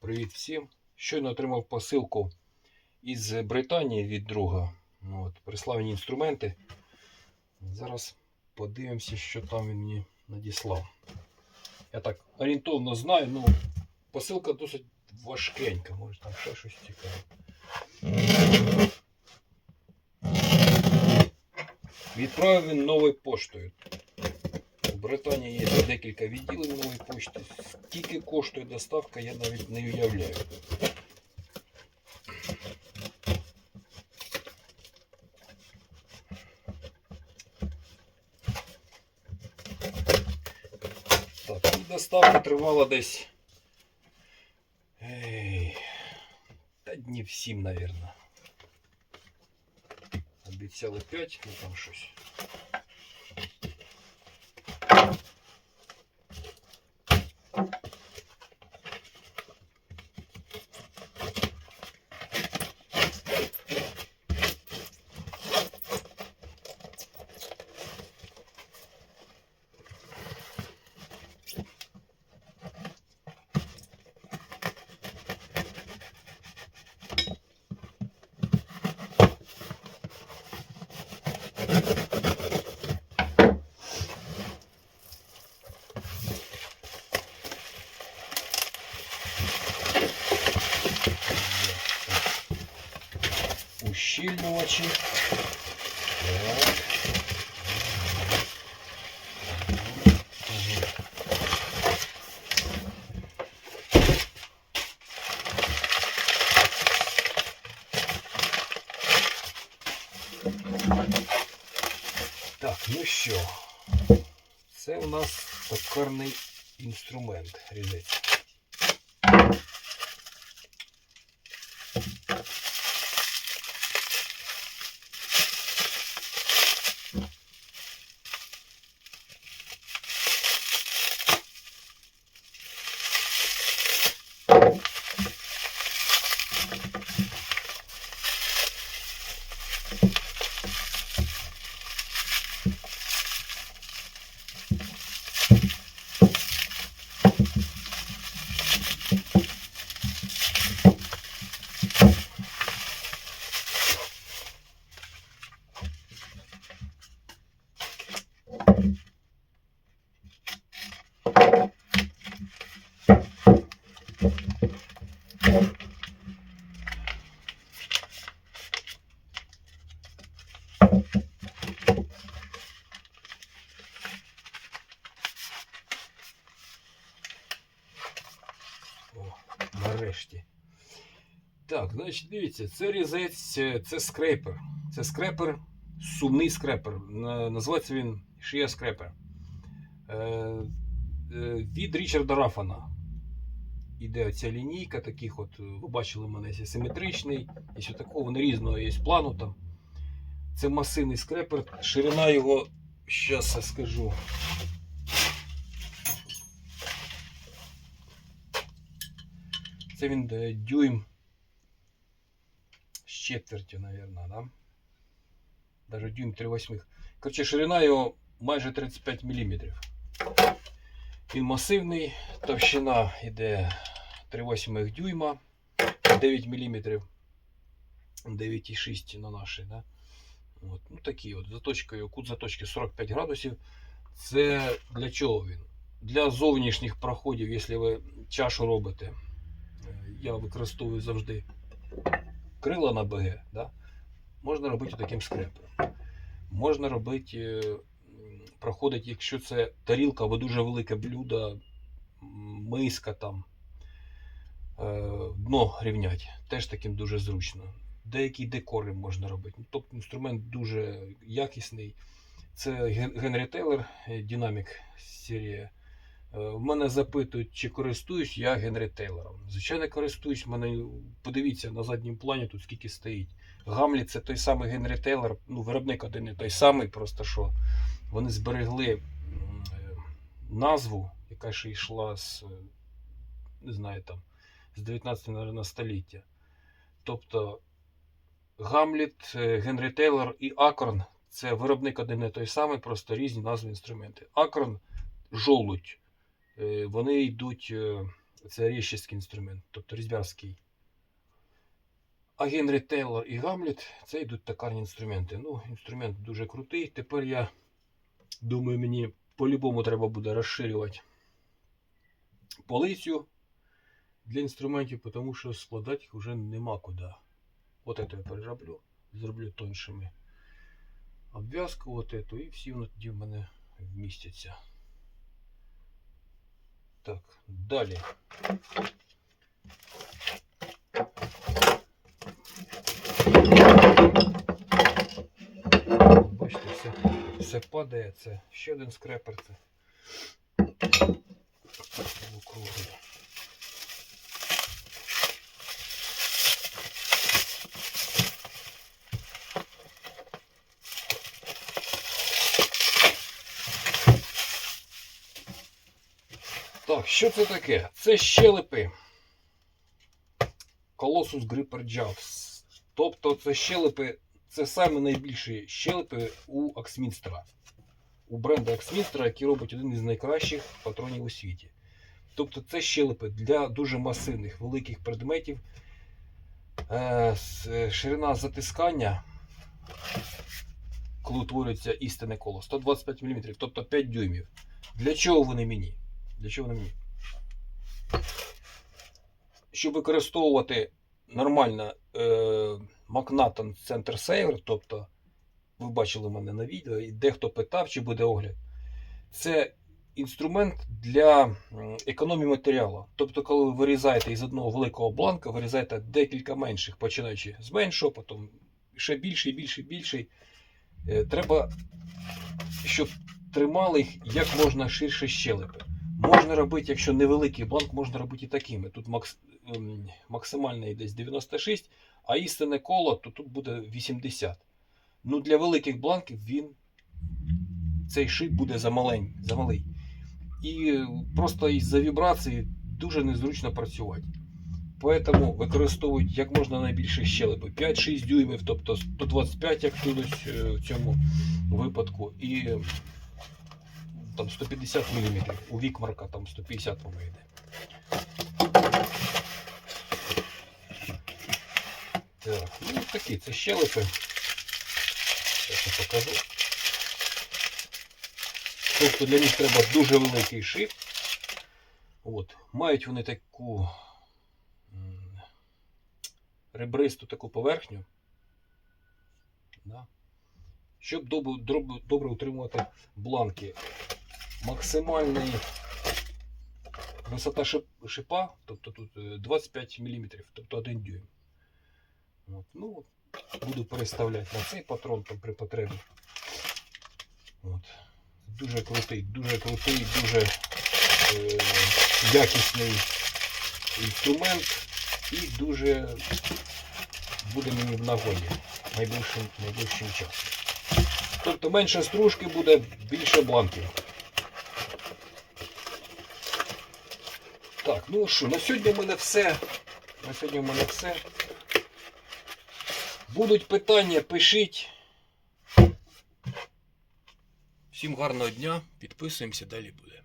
Привіт всім. Щойно отримав посилку із Британії від друга. От, прислав інструменти. Зараз подивимося, що там він мені надіслав. Я так орієнтовно знаю, ну посилка досить важкенька, може там ще щось цікаве. Відправив він новою поштою. У Британії є декілька відділень нової пошти. Скільки коштує доставка, я навіть не уявляю. Так, і доставка тривала десь. Ей, та днів 7, мабуть. Обіцяли 5, ну там щось. Ущільнювачі. Так. Ну що, це у нас токарний інструмент різець. Нарешті. Так, значить, дивіться, це різець, е, це скрепер. Це скрепер, сумний скрепер. Називається він шия скрепер. Е, е, від Річарда Рафана. Іде оця лінійка, таких от, ви бачили в мене є симетричний, є такого, вони різного є плану там. Це масивний скрепер, ширина його, зараз я скажу. Це він е, дюйм з четвертю, мабуть, да? Даже дюйм 3 восьмих. Короче, ширина його майже 35 мм. Він масивний, товщина йде 3 восьмих дюйма, 9 мм. 9,6 на нашій, да? От, ну такі от заточкою, кут заточки 45 градусів. Це для чого він? Для зовнішніх проходів, якщо ви чашу робите. Я використовую завжди крила на БГ. Да? Можна робити таким скрепером. Можна робити, проходить, якщо це тарілка або дуже велике блюдо, миска там, е, дно рівнять. Теж таким дуже зручно. Деякі декори можна робити. Тобто інструмент дуже якісний. Це Генрі Тейлор, е, динамік серія. Е, В мене запитують, чи користуюсь я Генрі Тейлором. Звичайно, користуюсь. Мене подивіться на задньому плані тут скільки стоїть. Гамлі це той самий Генрі Тейлор, ну, виробник один і той самий, просто що вони зберегли е, назву, яка ще йшла з, е, не знаю, там, з 19 наверно, століття. Тобто Гамліт, Генрі Тейлор і Акорн це виробник один і той самий, просто різні назви інструменти. Акорн жолудь. Е, Вони йдуть е, Це ріжчий інструмент, тобто різьбярський. А Генрі Тейлор і Гамлет це йдуть токарні інструменти. Ну, інструмент дуже крутий. Тепер я думаю, мені по-любому треба буде розширювати полицю для інструментів, тому що складати їх вже нема куди. От це я перероблю, зроблю тоншими обв'язку, от эту, і всі вони тоді в мене вмістяться. Так, далі. Бачите, все, все падає, це ще один скрепер. Це Що це таке? Це щелепи. Colossus Gripper Jaws. Тобто це щелепи, це саме найбільші щелепи у Аксмінстера. У бренду Аксмінстера, який робить один із найкращих патронів у світі. Тобто це щелепи для дуже масивних великих предметів. Е, ширина затискання, коли утворюється істинне коло, 125 мм, тобто 5 дюймів. Для чого вони мені? Для чого вони мені? Щоб використовувати нормально е, Magnaton Center Saver, тобто ви бачили мене на відео, і дехто питав, чи буде огляд. Це інструмент для економії матеріалу. Тобто, коли ви вирізаєте із одного великого бланка, вирізаєте декілька менших, починаючи з меншого, потім ще більший, більший, більший. Е, Треба, щоб тримали їх як можна ширше щелепи. Можна робити, якщо невеликий бланк, можна робити і такими. Тут макс, ем, максимальний десь 96, а істинне коло, то тут буде 80. Ну, для великих бланків він цей шип буде замалень, замалий. І просто із-за вібрації дуже незручно працювати. Поэтому використовують як можна найбільше щелепи. 5-6 дюймів, тобто 125, як тут в цьому випадку, і там 150 мм. У Вікмарка там 150 по-моєму йде. Так, ну такі це щелепи. Зараз я покажу. Тобто для них треба дуже великий шип. От. Мають вони таку ребристу таку поверхню. Да. Щоб добре, добре утримувати бланки. Максимальний висота шипа, тобто тут е, 25 мм, тобто 1 дюйм. От. Ну, буду переставляти на цей патрон там при потребі. От. Дуже крутий, дуже крутий, дуже е, якісний інструмент і дуже буде мені в нагоді найближчим, найближчим часом. Тобто менше стружки буде, більше бланків. Так, ну що, на сьогодні в мене все. На сьогодні в мене все. Будуть питання, пишіть. Всім гарного дня, підписуємося, далі буде.